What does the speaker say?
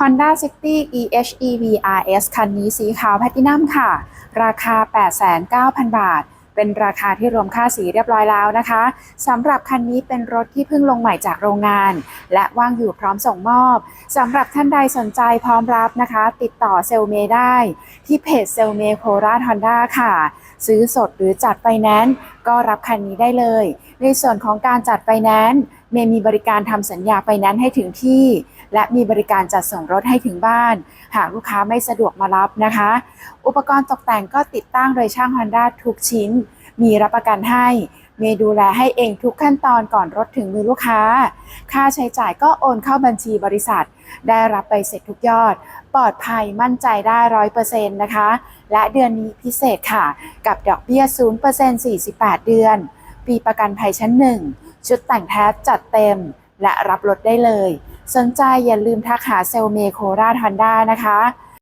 Honda City EHEV RS คันนี้สีขาวแพลตินัมค่ะ ราคา 89,000 บาท เป็นราคาที่รวมค่าสีเรียบร้อยแล้วนะคะสำหรับคันนี้เป็นรถที่เพิ่งลงใหม่จากโรงงาน และว่างอยู่พร้อมส่งมอบสำหรับท่านใดสนใจพร้อมรับนะคะ ติดต่อเซลเมได้ ที่เพจเซลเมโคราชฮอนด้าค่ะ ซื้อสดหรือจัดไฟแนนซ์ก็รับคันนี้ได้เลย ในส่วนของการจัดไฟแนนซ์เมย์มีบริการทำสัญญาไฟแนนซ์ให้ถึงที่ และมีบริการจัดส่งรถให้ถึงบ้าน หากลูกค้าไม่สะดวกมารับนะคะ อุปกรณ์ตกแต่งก็ติดตั้งโดยช่าง Honda ทุกชิ้น มีรับประกันให้ เมย์ดูแลให้เองทุกขั้นตอนก่อนรถถึงมือลูกค้า ค่าใช้จ่ายก็โอนเข้าบัญชีบริษัท ได้รับไปเสร็จทุกยอด ปลอดภัยมั่นใจได้ร้อยเปอร์เซ็นต์นะคะ และเดือนนี้พิเศษค่ะ กับดอกเบี้ย0% 48เดือน ปีประกันภัยชั้น1ชุดแต่งแท้จัดเต็มและรับรถได้เลย สนใจอย่าลืมทักหาเซลเมโคราชฮอนด้านะคะ